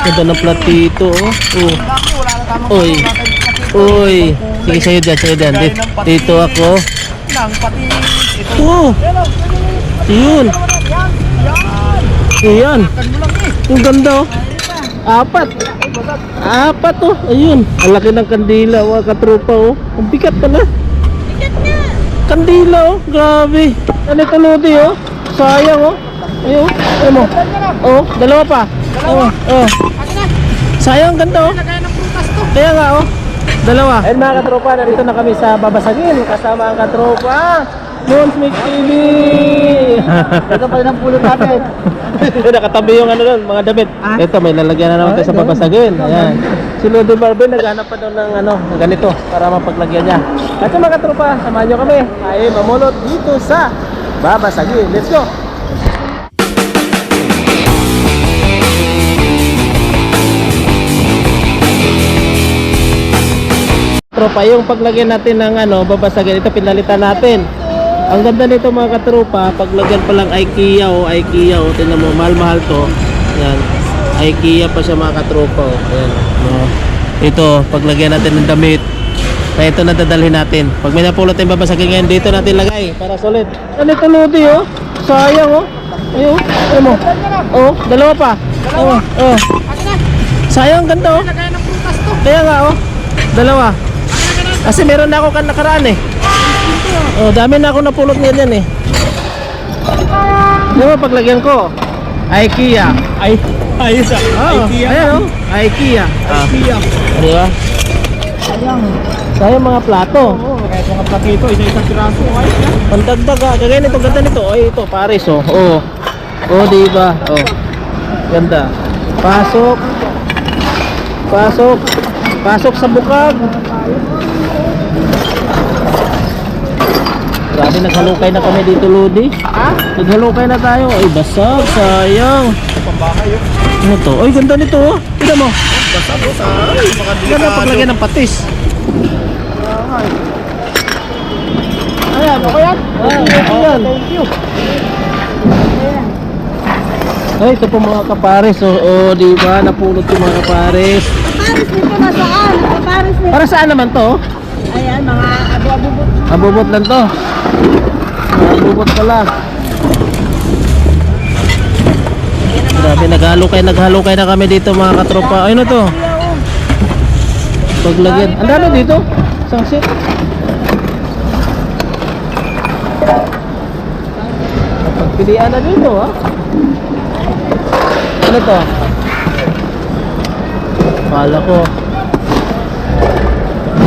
Ganda ng platito, oh. Oh. Na pati- Uy. Sige, sa'yo dyan, sa'yo dyan. Di- Dito ako. Oh. Yun. yan, yan. Ayan. Ang ganda, oh. Apat. Apat, oh. Ayun. Ang laki ng kandila, oh. Katropa, oh. Ang bigat pala. Kandila, oh. Grabe. Ano ito, Lodi, oh. Sayang, oh. Ayun, ayun mo. Oh, dalawa pa. Oh, oh. Sayang, ganda, oh. Kaya nga, oh. Dalawa. Ayun mga katropa, narito na kami sa Babasagin. Kasama ang katropa. Moons Mix TV. Ito pa rin ang pulot natin. Nakatabi yung ano doon, mga damit. Ah? Ito, may lalagyan na naman tayo sa doon. Babasagin. Ayan. Si Lodi Marvin, naghanap pa daw ng ano, ng ganito para mapaglagyan niya. At sa mga katropa, samahan nyo kami. Ay, mamulot dito sa Babasagin. Let's go! Tropa, yung paglagyan natin ng ano, babasagin, ito pinalitan natin. Ang ganda nito mga katropa, paglagyan pa lang IKEA o IKEA o tingnan mo, mahal-mahal to. Yan. IKEA pa siya mga katropa o. Ayan. No. Ito, paglagyan natin ng damit. Kaya ito na dadalhin natin. Pag may napulot tayong babasagin ngayon, dito natin lagay para solid. Ano ito Lodi oh? Sayang oh. Ayun, ayun mo. Oh, dalawa pa. Oh, oh. Sayang ganda oh. Kaya nga oh. Dalawa. Kasi meron na ako kan nakaraan eh. Oh, dami na ako napulot ngayon yan eh. Di ba paglagyan ko? IKEA. Ay, ayos ah. Oh, ayan oh. IKEA. Ah, IKEA. di ba? Sayang. Sayang mga plato. Oo, kahit mga platito, isa-isang piraso. Ayos yan. Pandagdag ah. Kagaya nito, ganda nito. Ay, ito, Paris oh. Oh. Oh, di ba? Oh. Ganda. Pasok. Pasok. Pasok sa bukag. Grabe, naghalukay na kami dito, Lodi. Ha? Naghalukay na tayo. Ay, basag. Sayang. Pambahay yun. Ano to? Ay, ganda nito oh. Tignan mo. Sa ay, mga Ganda paglagyan ng patis. Ayan, okay yan? Ah, okay yan. Thank you. Ay, ito po mga kapares. Oh, oh di ba? Napulot yung mga kapares. Paris nito na saan? Paris nito. Para saan naman to? Ayan, mga abo-abo. Mabubot lang to. Mabubot pala. Grabe, naghalukay, naghalukay na kami dito mga katropa. Ay, ano to? Paglagyan. Ang dami dito. Isang seat. Pagpilian na dito, ha? Ano to? Kala ko.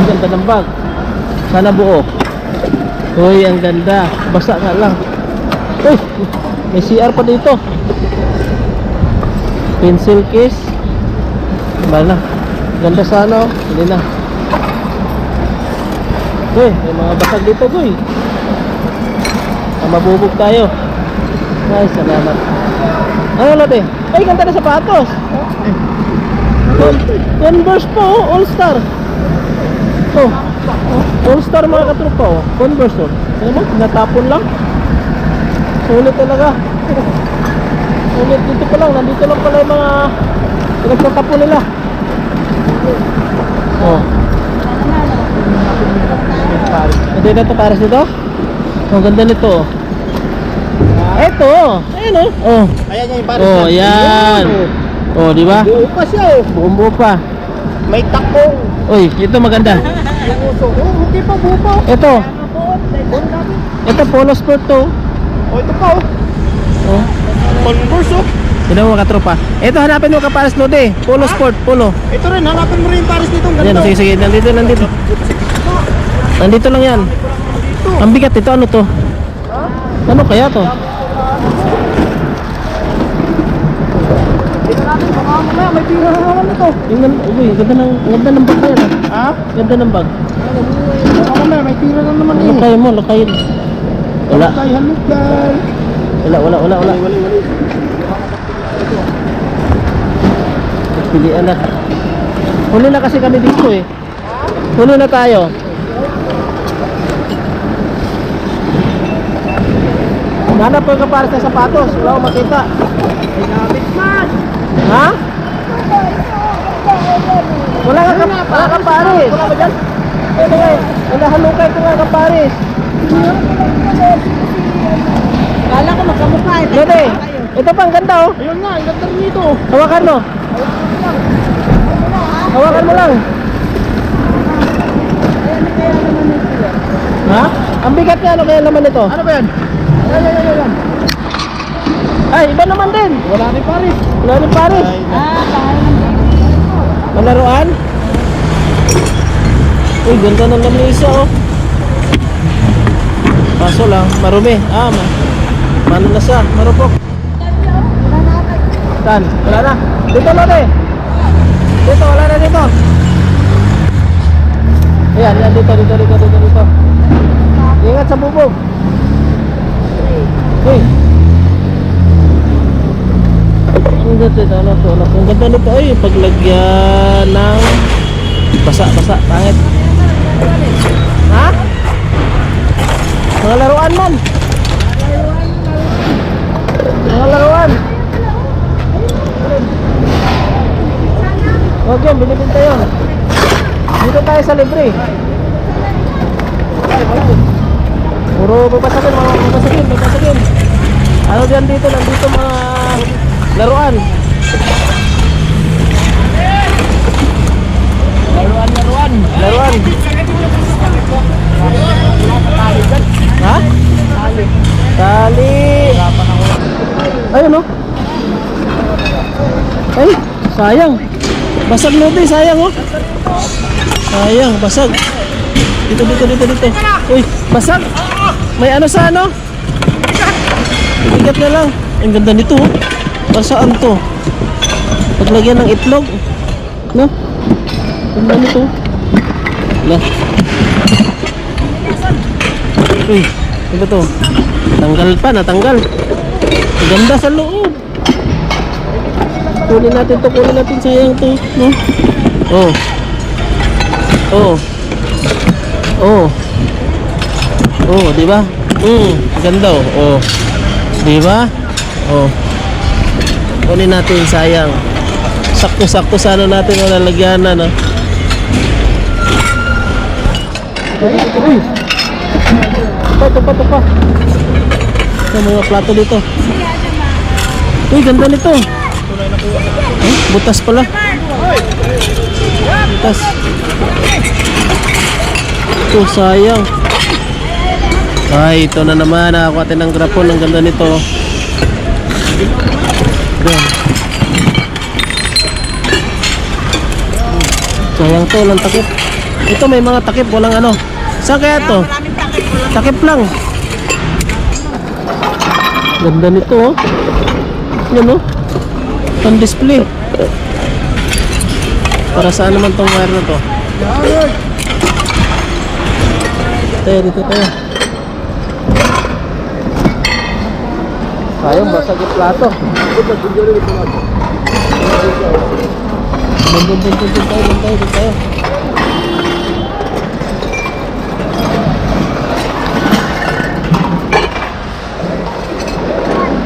Ang ganda ng bag. Sana buo. Uy, ang ganda. Basa nga lang. Uy, may CR pa dito. Pencil case. Bala na. Ganda sana oh. Hindi na. Uy, may mga basag dito, boy. Ah, mabubog tayo. Ay, salamat. Ano natin? Ay, ganda na sapatos. Con- Converse po, oh, All Star. Oh, All Star mga katropa oh. Converse oh. Ano mo? Natapon lang. Sulit talaga. Sulit dito pa lang. Nandito lang pala yung mga pinagtatapon nila. Oh. Hindi na ito Paris nito? Ang ganda nito oh. Eto oh. Ayan oh. Oh. Ayan yung Paris. Oh, ayan. Oh, di ba? Buo pa siya oh. Buong buo pa. May takong. Uy, ito maganda. Yung uso. Oh, okay pa, buo pa. oh. Ito. Ito polo sport to. Oh, ito pa oh. Oh. Converse oh. Tignan mo katropa. Ito hanapin mo kapares lode. Polo sport, polo. Ito rin, hanapin mo rin Paris dito. Ayan, ganda. sige sige, nandito nandito. Nandito lang 'yan. Ang bigat ito ano to? Ano kaya to? Natin, baka mamaya may pira na naman ito. Uy, ganda ng ganda ng bag yan. ah. Ha? Ganda ng bag. Baka mamaya may pira na naman eh. Lakay mo, lakayin. Wala. Wala, wala, wala, wala. Wali, wali. Pilian na. Huli na kasi kami dito eh. Huli na tayo. Hanap ko yung kapares na sapatos. Wala akong makita. May gamit man. Paris. Wala ba dyan? Eh, mga, nahalukay ko nga ka Paris. Kala ko makamukha. Eh, Dede, ito pa ang ganda oh. Ayun nga, ang ganda rin. Hawakan mo. Hawakan mo lang. Ha? Ang bigat niya, ano kaya naman ito? Ano ba yan? Ay, ay, ay, ay. Ay, iba naman din. Wala ni Paris. Wala ni Paris. Ah, Malaruan? Uy, ganda ng lamisa oh. Kaso lang, marumi. Ah, ma mano na siya, marupok. Saan? Wala na. Dito, Lode. Dito, wala na dito. Ayan, yan, dito, dito, dito, dito, dito. Ingat sa bubog. Uy. Ang ganda dito, to, ano, ang ganda nito, ay, paglagyan ng basa, basa, pangit. Ha? Mga laruan man. Mga laruan. Huwag yan, binibinta yun. Dito tayo sa libre. Puro babasagin, mga babasagin, babasagin. Ano dyan dito, nandito mga laruan. Laruan, laruan. Laruan. Ha? Tali. Ayun oh. Ay, sayang. Basag na ito, eh, sayang oh. Sayang, basag. Dito, dito, dito, dito. Uy, basag. May ano sa ano? Bigat na lang. Ang ganda nito oh. Para saan to? Paglagyan ng itlog. No? Ang ganda nito. Wala. Uy, ano to? Tanggal pa, natanggal. Ang ganda sa loob. Kunin natin to, kunin natin. Sayang to. No? Oh. Oh. Oh. Oh, di ba? Mm, ganda oh. Oh. Di ba? Oh. Kunin natin, sayang. Sakto-sakto sa ano natin ang lalagyan na, no? Uy! Tupa, tupa, tupa. Ito, mga plato dito. Uy, ganda nito. Ay, butas pala. Butas. Ito, sayang. Ay, ito na naman. Nakakuha tayo ng grapon. Ang ganda nito. Yan. Sayang to, lang takip. Ito may mga takip, walang ano. Saan kaya to? Takip lang. Ganda nito oh. Yan oh. Pang display. Para saan naman tong wire na to? Tayo dito tayo. Sayang basag yung plato. Dun, dun, dun, dun, dun tayo, dun tayo, dun tayo.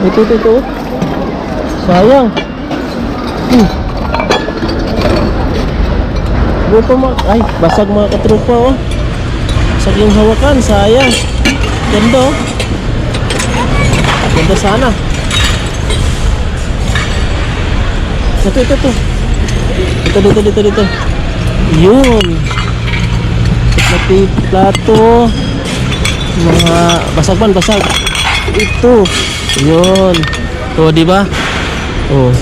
Ito, ito, ito. Sayang. Hmm. Buto mo. Ay, basag mga katrupa oh. Basag yung hawakan, sayang. Ganda oh. Ganda sana. Ito, ito, ito. Ito, dito, dito, dito. Yun. Pati plato. Mga basag man, basag. Ito. Yun. O, di ba? Oh.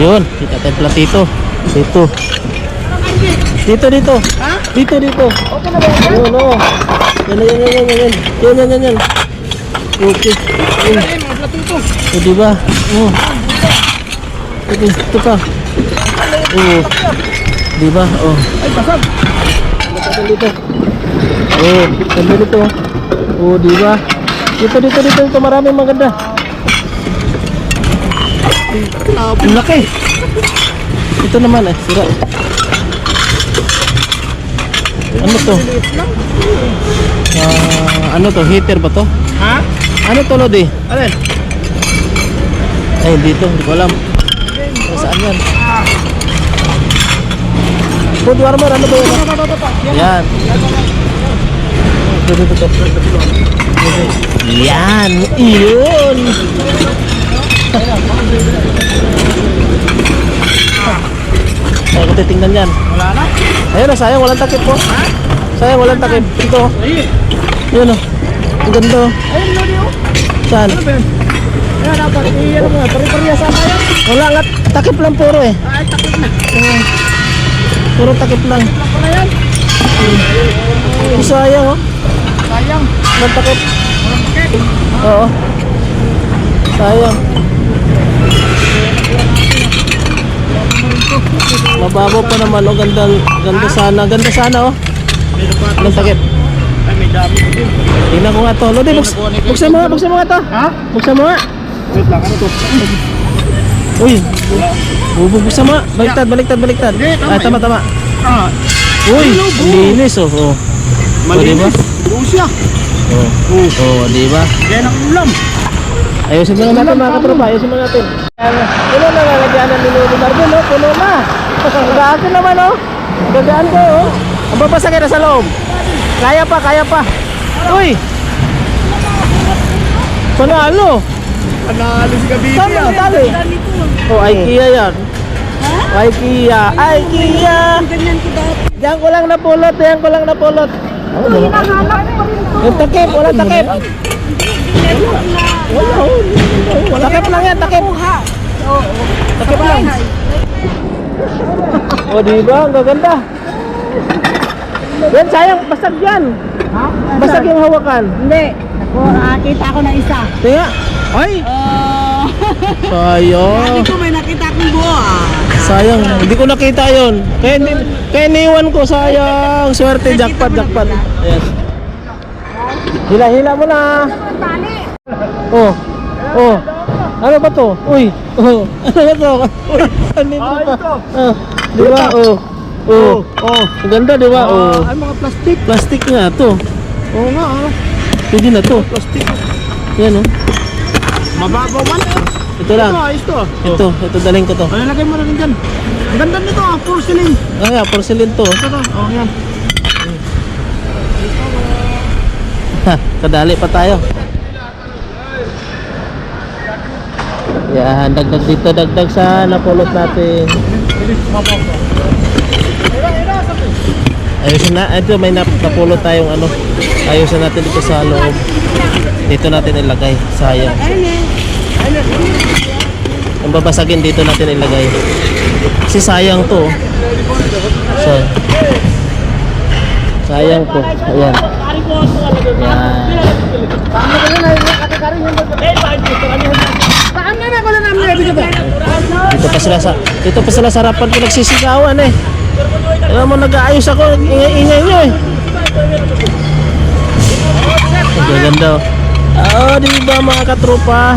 Yun, kita tayo platito. Dito. Dito, dito. Ha? Dito, dito. Okay na ba? Yun, oh. Yan, yan, yan, yan. Okay. Yun. O, di ba? Oh. Ito, ito pa. Oh. Di ba? Oh. Ay, basag. Dito. Oh, ganda dito. Oh, di ba? Dito, dito, dito, dito. Maraming maganda. Ang laki. Ito naman eh, sira. Ano to? Ah, ano to? Heater ba to? Ha? Ano to, Lodi? Alin? Ay, dito. Hindi ko alam. Para saan yan? Food warmer, ano ba yan? Ito, ito, ito, ito. Yan. Yan. Yan! Iyon! Ay, ko titingnan yan. Wala na? Ayun, oh, sayang, walang takip po. Sayang, walang takip. Ito, oh. Yun, oh. Ang ganda. Ayun, Lodi, oh. Saan? Ano dapat. Iyan mo. Pari-pariya sa tayo. Wala nga, takip lang puro eh. Ay, takip na. Puro takip lang. Wala pala yan. Ang sayang, oh. Walang takip. Oo. Sayang. Mababaw pa naman, oh. Ganda, ganda sana. Ganda sana, oh. Walang takip. Tingnan ko nga to. Lodi, buks, buksan mo nga, buksan mo nga to. Ha? Buksan mo nga. Wait lang, ano to? Uy. bu- Buksan mo nga. Baliktad, baliktad, baliktad. Hindi, tama tama. Ah, Uy, linis, oh. oh. malinis. Rusya. Oh, Oh, oh, di ba? yan ang ulam. Ayusin mo natin mga katropa, ayusin mo natin. Puno na lalagyan ng nilo ni Marvin, oh. Puno na. Gagaan naman, oh. Gagaan ko, oh. Ang babasagin na sa loob. Kaya pa, kaya pa. Uy! Panalo! Panalo si Kabibi Saan mo tali? Oh, IKEA yan. IKEA, IKEA! Ganyan ko dati. Diyan ko lang napulot, diyan ko lang napulot. Ano ba? Hinahanap ko rin to. Yung takip, wala takip. Wala, wala. Takip lang yan, takip. Takip lang. O, di ba? Ang gaganda. Yan, sayang. Basag yan. Basag yung hawakan. Hindi. Ako, nakakita ko na isa. Tinga. Ay, Oh. sayang. ko may nakita akong buo ah. Sayang. Hindi ko nakita yon. Kaya, ni- kaya niwan ko, sayang. Swerte, jackpot, jackpot. Ayan. Hila, hila mo na. Oh. Oh. Ano ba to? Uy. Oh. Ano ba to? Uy. Ano ba? ito. Ah, di ba? Oh. Oh. Oh. Ang ganda, di ba? Oh. Ah, ay, mga plastic. Plastic nga to. Oo nga, ah. Pwede na to. Plastic. Yan oh. Mababaw man. ah. Ito lang. Ito, ayos to. ah. Ito, ito daling ko to. Ano, lagay mo na rin dyan. Ang ganda nito ah, porcelain. Ah, yeah, porcelain to. Ito to. Oh, yan. Ha, kadali pa tayo. Yan, dagdag dito, dagdag sa napulot natin. Ayusin na, ito may nap napulot tayong ano. Ayusin natin dito sa loob. Dito natin ilagay, sayang. Ang babasagin dito natin ilagay. Kasi sayang to. oh. Sayang. To. Ayan. Yan. Saan na na ko na namin nabigyan to? Dito pa sila sa dito pa sila sa harapan ko nagsisigawan eh. Alam mo nag-aayos ako, ingay-ingay nyo eh. Ang ganda oh. Oo, di ba mga katropa?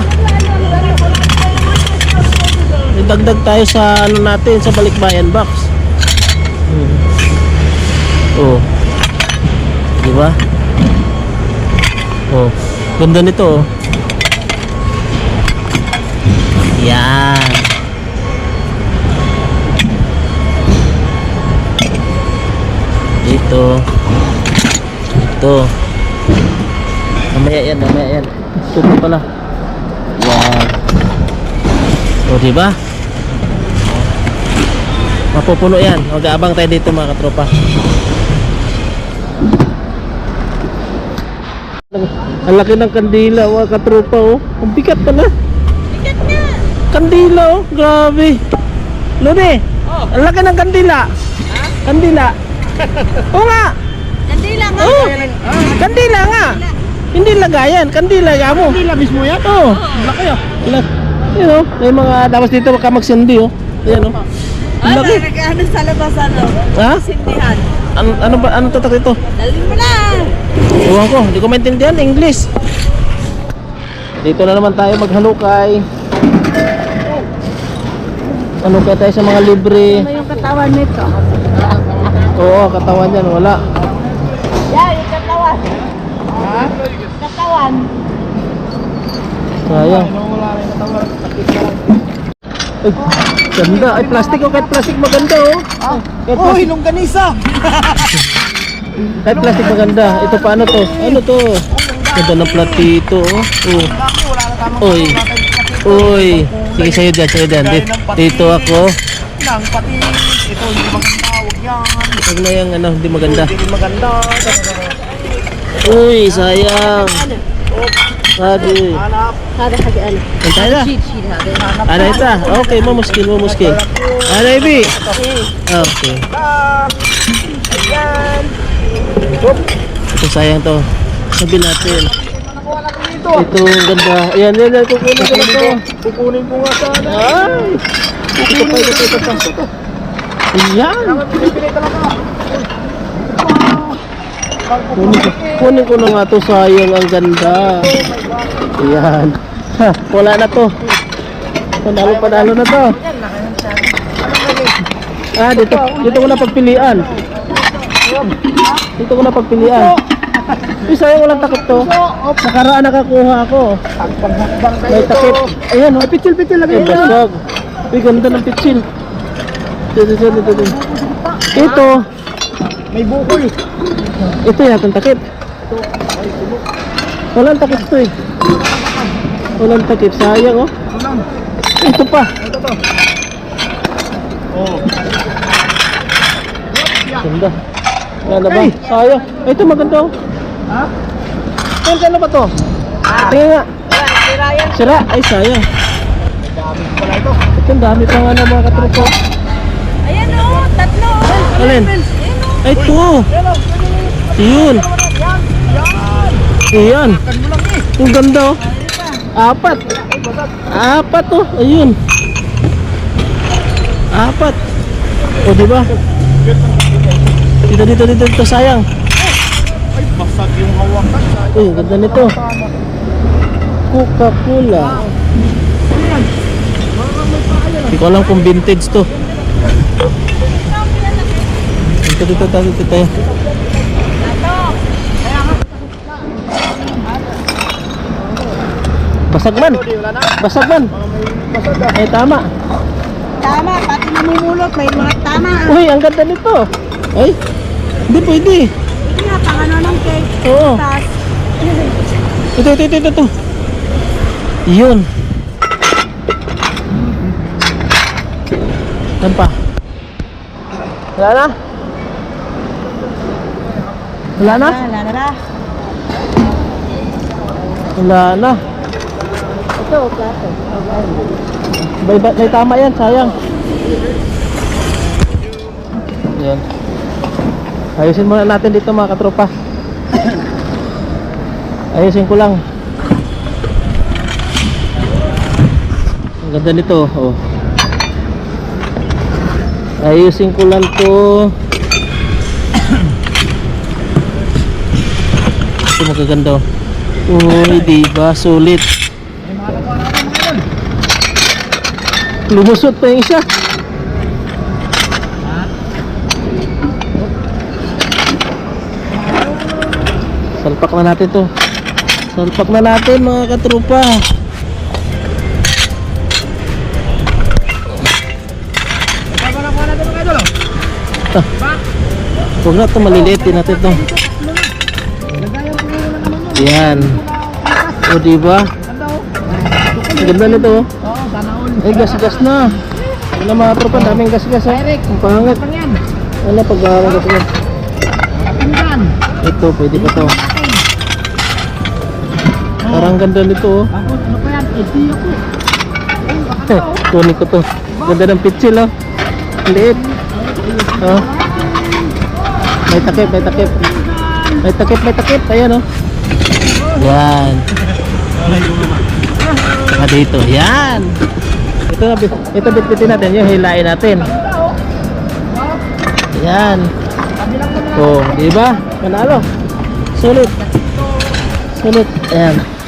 Idagdag tayo sa ano natin, sa balikbayan box. Hmm. Oh. Di ba? Oh. Ganda nito oh. Yan. Dito. Ito. Mamaya yan, mamaya yan. Ito pa pala. Yan. O, di ba? Mapupuno yan. Mag-aabang tayo dito mga katropa. Ang laki ng kandila, mga katropa, oh. Ang bigat pala. Kandila oh, grabe. Lodi, ang laki ng kandila. Kandila. Oo nga. Kandila nga. Oh, kandila nga. Hindi lagayan, kandila nga mo. Hindi labis mo yan. Oo. Laki ah. Lak. Yun oh, may mga dapat dito ka magsindi oh. Ayan oh. Ang Ano, laki. nag-ano sa labas ano? Ha? Sindihan. Ano, ano ba ano tatak dito? Dalhin mo na. Ewan ko, hindi ko maintindihan English. Dito na naman tayo maghalukay. Ano kaya tayo sa mga libre? Ano yung katawan nito? Oo, katawan yan, wala. Yeah, yung katawan. Ha? Katawan. Sayang. Wala rin katawan. Ay, ganda. Ay, plastic oh. Kahit plastic maganda oh. Ah. Kahit Oh, plastic. longganisa. Kahit plastic maganda. Ito paano to? Ano to? Ganda ng platito, oh. Oh. Uy. Uy. Sige, sa'yo dyan, sa'yo dyan. Di- Dito ako. nang pati ito hindi maganda. Huwag yan. Huwag na yung ano, hindi maganda. Hindi maganda. Uy, sayang. Hanap. Hada hada ano. Antay na. Ano ito? Okay, mo muskil. Ano, Ibi? Okay. Ayan. Ito sayang to. Sabi natin. Ito, ang ganda. Ayan, yan, yan. Kukunin ko na to. Kukunin ko nga sana. Ay! Ito pa, ito ito pa. Ito. Ayan. Kunin ko, kunin ko na nga to. Sayang, ang ganda. Ayan. Ha, wala na to. Panalo, panalo na to. Ah, dito. Dito ko na pagpilian. Dito ko na pagpilian. Uy, sayang walang takip to. Nakaraan nakakuha ako. May takip. Ayan, oh. Pitil, pitil. Lagay Ay, basag. Uy, ganda ng pitsil. Ito, ito, ito, ito. Ito, May bukol. ito yata ang takip. Walang takip to eh. Walang takip. Sayang oh. Ulam. Ito pa. Ito to. Oh. Ganda. Ganda ba? Sayang. Ito maganda oh. Ha? Ano ano ba to? Tingnan nga. Sira yan. Sira. Ay, sayang. Dami pala ito. Ito, ang dami pa nga ng mga katrupo. Ayan o, tatlo. oh. Alin? Ayan o. Ay, ito. Yan o. Yun. Yan. Yan. Ang ganda oh. Apat. Apat oh. Ayun. Apat. O, di ba? Dito, dito, dito, dito, sayang. Ay, basag yung hawakan. Uy, ganda nito. Coca-Cola. Hindi ko alam kung vintage to. Dito, dito, dito, dito tayo. Basag man. Na. Basag man. Ah. Ay, tama. Tama, pati namumulot. May mga tama. Uy, ang ganda nito. Ay, hindi pwede. Ito nga, pangano ng cake. Oo. Tas, Ito, ito, ito, ito, ito. Yun. Saan pa? Wala na? Wala na? Wala na na. Wala na. Ito, plato. May, may, tama yan, sayang. Yan. Ayusin muna natin dito mga katropa. Ayusin ko lang. Ang ganda nito, oh. Ayusin ko lang to. Ito magaganda. oh. Uy, diba? Sulit. May mga nakuha natin mga yun. Lumusot pa yung isa. Salpak na natin to. Salpak na natin mga katrupa. Ito? Ah, huwag na to maliliit din natin to. Lagayan ko muna naman yun. Yan. O diba? Ang ganda nito oh. Ay gas-gas na. Wala mga tropa, daming gas-gas ha. Ang pangit. Pang yan. Ano pag gas yan? Pinggan. Ito, pwede pa to. Parang ganda nito oh. Ano pa yan? Edi ako. Kunin ko to. Ganda ng pitsil oh. Liit. Oh. May takip, may takip. May takip, may takip. Ayan oh. Yan. Saka dito. Yan. Ito na, ito bitbitin natin. Yung hilain natin. Yan. Oh, di ba? Manalo. Sulit. Sulit. Ayan.